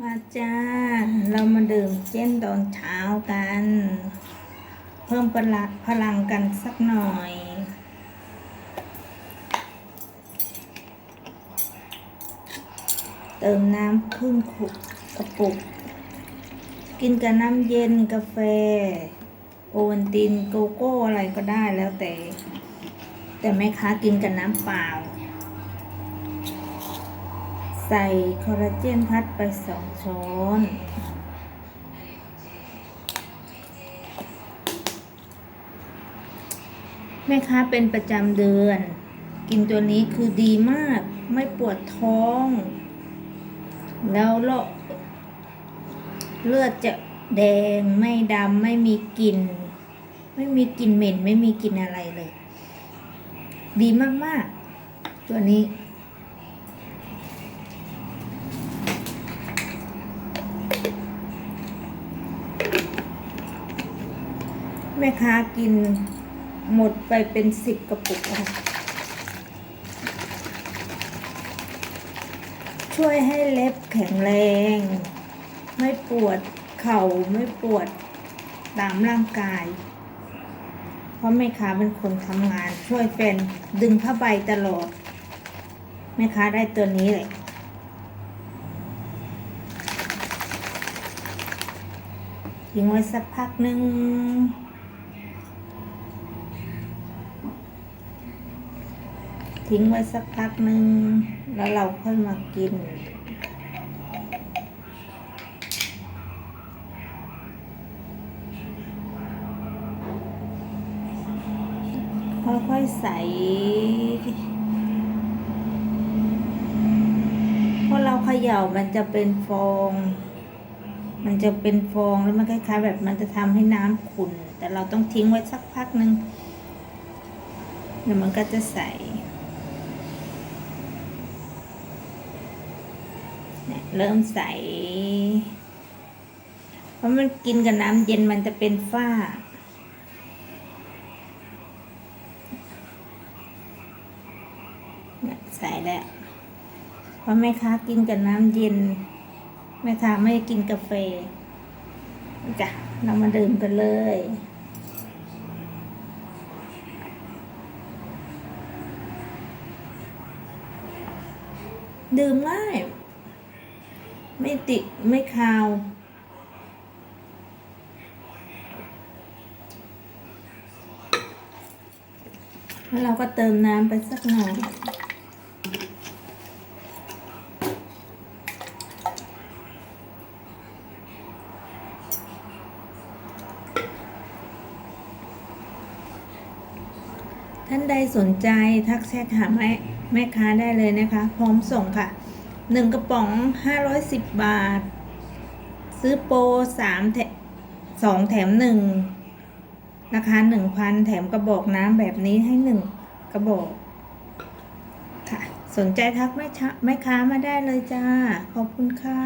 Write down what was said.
มาจ้า เรามาดื่มเจนตอนเช้ากัน เพิ่มพลังพลังกันสักหน่อย เติมน้ำครึ่งขุกกระปุก กินกับน้ำเย็นกาแฟ โอวัลตินโกโก้อะไรก็ได้แล้วแต่ แต่แม่ค้ากินกับน้ำเปล่า ใส่คอลลาเจนพัดไปสองช้อน แม่ค้าเป็นประจำเดือน กินตัวนี้คือดีมากไม่ปวดท้อง แล้วเลือดจะแดงไม่ดำไม่มีกลิ่นไม่มีกลิ่นเหม็น ไม่มีกลิ่นอะไรเลย ดีมาก ๆ ตัวนี้ แม่ค้ากินหมดไปเป็นสิบกระปุกค่ะช่วยให้เล็บแข็งแรง ไม่ปวดเข่าไม่ปวดตามร่างกาย เพราะแม่ค้าเป็นคนทำงาน ช่วยแฟนดึงผ้าใบตลอด แม่ค้าได้ตัวนี้เลยทิ้งไว้สักพักหนึ่ง ทิ้งไว้สักพักหนึ่งแล้วเราค่อยมากิน ค่อยๆใส่พอเราเขย่ามันจะเป็นฟอง มันจะเป็นฟองแล้วมันคล้ายๆแบบมันจะทำให้น้ำขุ่น แต่เราต้องทิ้งไว้สักพักหนึ่งเดี๋ยวมันก็จะใส เนี่ยเริ่มใส เพราะมันกินกับน้ำเย็นมันจะเป็นฝ้าเนี่ยใส่แล้วเพราะแม่ค้ากินกับน้ำเย็น แม่ค้าไม่กินกาแฟจ้ะเรามาดื่มกันเลยดื่มง่าย ไม่ติดไม่คาว แล้วเราก็เติมน้ำไปสักหน่อยท่านใดสนใจทักแชทหาแม่แม่ค้าได้เลยนะคะ พร้อมส่งค่ะ หนึ่งกระป๋องห้าร้อยสิบบาท ซื้อโปรสามแถสองแถมหนึ่งราคาหนึ่งพันแถมกระบอกน้ำแบบนี้ให้หนึ่งกระบอกค่ะ สนใจทักแม่ค้ามาได้เลยจ้า ขอบคุณค่ะ